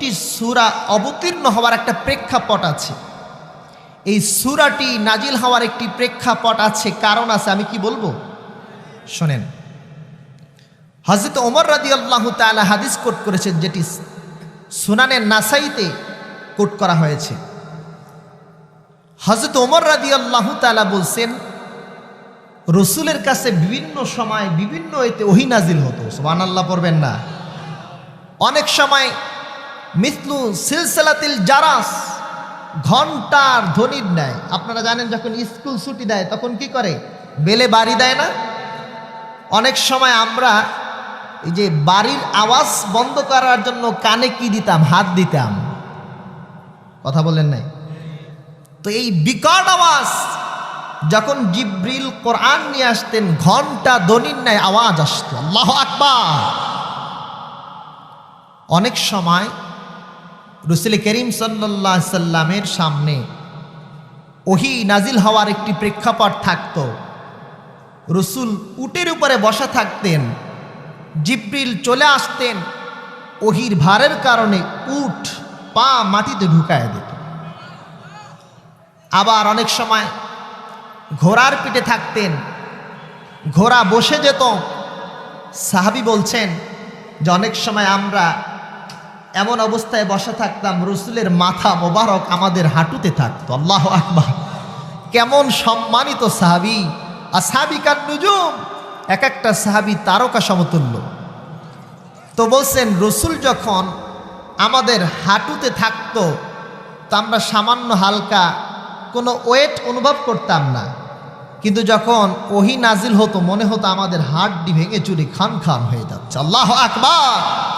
একটি সুরা অবতীর্ণ হওয়ার একটা প্রেক্ষাপট আছে। এই সুরাটি নাজিল হওয়ার একটি প্রেক্ষাপট আছে, কারণ আছে, আমি কি বলব? শোনেন। হজরত ওমর রাদি আল্লাহ তালা হাদিস কোট করেছেন, যেটি সুনানের নাসাইতে কোট করা হয়েছে। হজরত ওমর রাদি আল্লাহ তালা বলছেন, রসুলের কাছে বিভিন্ন সময় বিভিন্ন এতে ওহিনাজিল হতো। সোমান আল্লাহ পড়বেন না। অনেক সময় মিসলু সিলসিলাতিল জারাস। ঘণ্টার ধ্বনির নেয় আপনারা জানেন, যখন স্কুল ছুটি দেয়, তখন কি করে? বেলে বাড়ি দেয় না? অনেক সময় আমরা এই যে বাড়ির আওয়াজ বন্ধ করার জন্য কানে কি দিতাম? হাত দিতাম। কথা বলেন নাই? তো এই বিকট আওয়াজ, যখন জিব্রিল কোরআন নিয়ে আসতেন, ঘণ্টা দনির ন্যায় আওয়াজ আসতো। আল্লাহ আকবার! অনেক সময় রসুল করিম সাল্লাহ সাল্লামের সামনে ওহি নাজিল হওয়ার একটি প্রেক্ষাপট থাকত। রসুল উটের উপরে বসা থাকতেন, জিব্রিল চলে আসতেন, ওহির ভারের কারণে উট পা মাটিতে ঢুকায় দিত। আবার অনেক সময় ঘোড়ার পিঠে থাকতেন, ঘোড়া বসে যেত। সাহাবি বলছেন যে অনেক সময় আমরা এমন অবস্থায় বসা থাকতাম, রসুলের মাথা মোবারক আমাদের হাঁটুতে থাকতো। আল্লাহ আকবার। কেমন সম্মানিত সাহাবি। আর সাহাবিকার নুজুম? এক একটা সাহাবি তারকা সমতুল্য। তো বলছেন, রসুল যখন আমাদের হাঁটুতে থাকতো, তা আমরা সামান্য হালকা কোনো ওয়েট অনুভব করতাম না। কিন্তু যখন ওহি নাজিল হতো, মনে হতো আমাদের হাড্ডি ভেঙে চুরি খান খান হয়ে যাচ্ছে। আল্লাহ আকবার।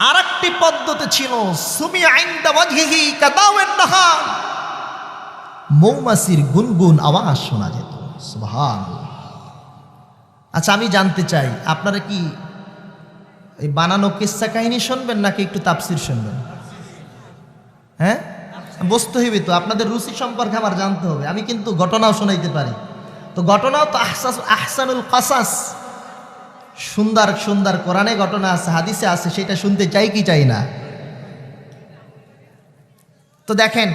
আর একটি পদ্ধতি ছিল, সুমি মৌমাছির গুনগুন আওয়াজ শোনা যেত আচ্ছা আমি জানতে চাই, আপনারা কি এই বানানো কিস্সা কাহিনী শুনবেন নাকি একটু তাপসির শুনবেন? হ্যাঁ? বস্তু হইবে তো, আপনাদের রুচি সম্পর্কে আমার জানতে হবে, আমি কিন্তু ঘটনাও শোনাইতে পারি। তো ঘটনাও তো আহসাস আহসানুল কাসাস। সুন্দর সুন্দর কোরআনে ঘটনা আছে, হাদিসে আছে, সেটা শুনতে চাই কি চাই না? তো দেখেন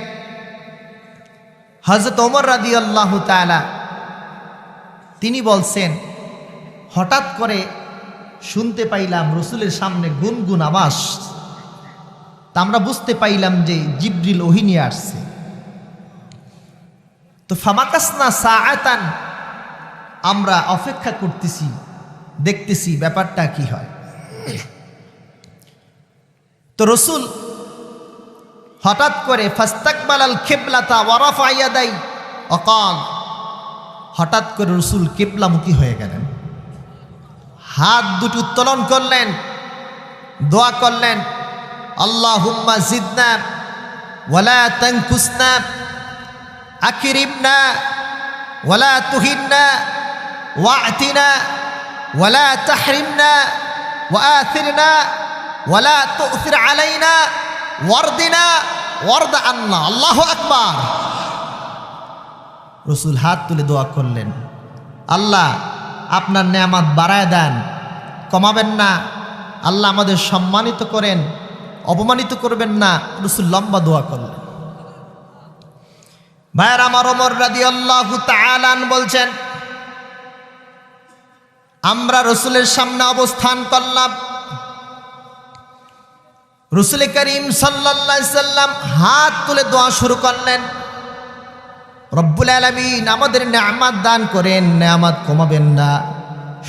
হজরত ওমর রাদি আল্লাহ তালা তিনি বলছেন, হঠাৎ করে শুনতে পাইলাম রসুলের সামনে গুনগুন আবাস তা আমরা বুঝতে পাইলাম যে জিব্রিল ওহিনী আসছে। তো ফামাকাসনা সাআতান, আমরা অপেক্ষা করতেছি দেখতেছি ব্যাপারটা কি হয়। তো রসুল হঠাৎ করে ফাস্তাকবাল আল খেবলাতা ওয়ারাফা ইয়াদাই অকাল। হঠাৎ করে রসুল কেবলামুখী হয়ে গেলেন। হাত দুটি উত্তোলন করলেন, দোয়া করলেন আল্লাহ হুম্মা জিদনা ওয়ালা তংকুসনা আকিরিমনা ওয়ালা তুহিননা ওয়াতিনা ওয়ালা তাহরিমনা ওয়াসিরনা ওয়ালা তুসির আলাইনা ওয়ারদিনা ওয়ারদা আন্না। আল্লাহ আকবার। রসুল হাত তুলে দোয়া করলেন, আল্লাহ আপনার নেয়ামাত বাড়ায় দেন, কমাবেন না। আল্লাহ আমাদের সম্মানিত করেন, অপমানিত করবেন না। রসুল লম্বা দোয়া করলেন। ভাইয়ের, আমার অমর রাদি আল্লাহ বলছেন আমরা রসুলের সামনে অবস্থান করলাম। রসুল করিম সাল্লা সাল্লাম হাত তুলে দোয়া শুরু করলেন। রব্বুল আলমিন আমাদের নেয়ামাত দান করেন, নেয়ামাত কমাবেন না,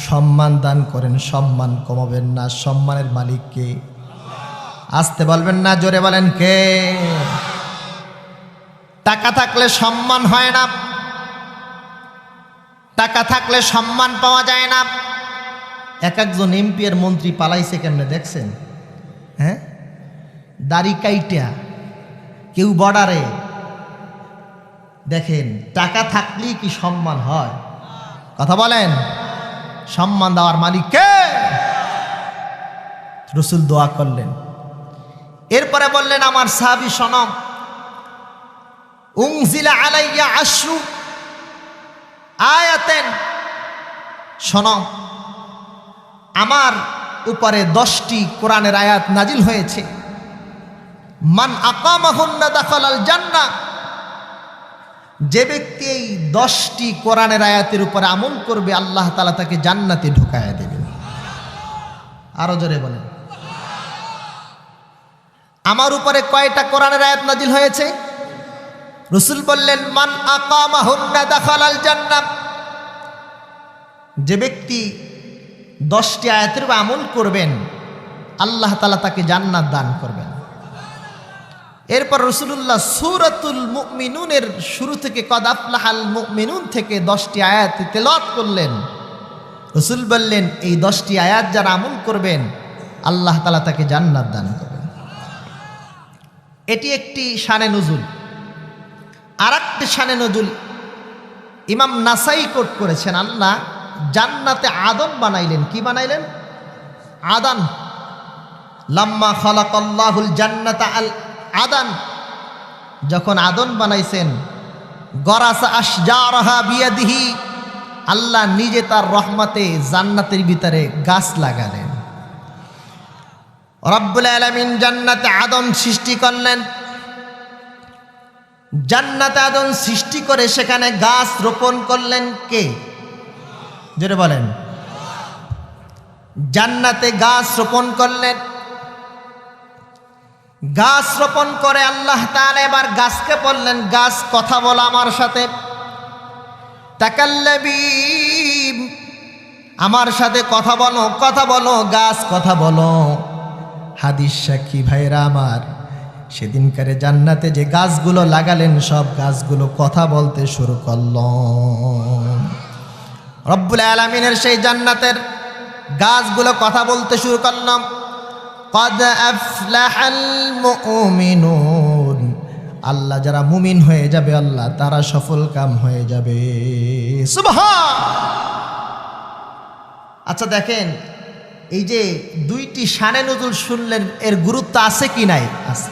সম্মান দান করেন, সম্মান কমাবেন না, সম্মানের মালিককে আসতে বলবেন না, জোরে বলেন কে? টাকা থাকলে সম্মান হয় না। টাকা থাকলে সম্মান পাওয়া যায় না। এক একজন এমপি এর মন্ত্রী পালাইছে কেমনে দেখছেন? হ্যাঁ? দাড়ি কাইটা, কেউ বর্ডারে। দেখেন, টাকা থাকলেই কি সম্মান হয়? কথা বলেন, সম্মান দেওয়ার মালিক কে? রসুল দোয়া করলেন। এরপরে বললেন, আমার সাহাবি সনম উংজিলা আলাইয়া আশ্রু আয়াতেন। শোন, আমার উপরে দশটি কোরআনের আয়াত নাজিল হয়েছে। মান আকামাহুন্না দাখালাল জান্না, যে ব্যক্তি এই দশটি কোরআনের আয়াতের উপরে আমল করবে, আল্লাহ তালা তাকে জান্নাতে ঢুকায়া দেবে আরও জোরে বলেন। আমার উপরে কয়টা কোরআনের আয়াত নাজিল হয়েছে? রসুল বললেন, মান আকামাহুন্না দাখালাল জান্নাত যে ব্যক্তি দশটি আয়াতের আমল করবেন, আল্লাহ তালা তাকে জান্নাত দান করবেন। এরপর রসুল্লাহ সুরাতুল মুমিনুনের শুরু থেকে কদাফলাহাল মুমিনুন থেকে দশটি আয়াত তেলত করলেন। রসুল বললেন, এই দশটি আয়াত যারা আমল করবেন, আল্লাহ তালা তাকে জান্নাত দান করবেন। এটি একটি শানে নজুল। আর একটি শানে নজুল। ইমাম নাসাই কোট করেছেন, আল্লাহ জান্নাতে আদন বানাইলেন। কি বানাইলেন? আদান। লাম্মা খালাকাল্লাহুল জান্নাতা আল আদান। যখন আদন বানাইছেন, গরাসা আশজারহা বিয়াদিহি, আল্লাহ নিজে তার রহমতে জান্নাতের ভিতরে গাছ লাগালেন। রব্বুল আলামিন জান্নাতে আদম সৃষ্টি করলেন। জান্নাতে আদম সৃষ্টি করে সেখানে গাছ রোপণ করলেন কে? যেটা বলেন। জান্নাতে গাছ রোপণ করলেন। গাছ রোপণ করে আল্লাহ তাআলা এবার গাছকে বললেন, গাছ, কথা বলো আমার সাথে। আমার সাথে কথা বলো কথা বলো, গাছ, কথা বলো। হাদিস সাক্ষী ভাইরা আমার। সেদিনকারে জান্নাতে যে গাছগুলো লাগালেন সব গাছগুলো কথা বলতে শুরু করল রব্বুল আলমিনের সেই জান্নাতের গাছগুলো কথা বলতে শুরু করলাম قد أفلح المؤمنون আল্লাহ যারা মুমিন হয়ে যাবে আল্লাহ তারা সফল কাম হয়ে যাবে সুবহান আচ্ছা দেখেন এই যে দুইটি শানে নজুল শুনলেন এর গুরুত্ব আছে কি নাই আছে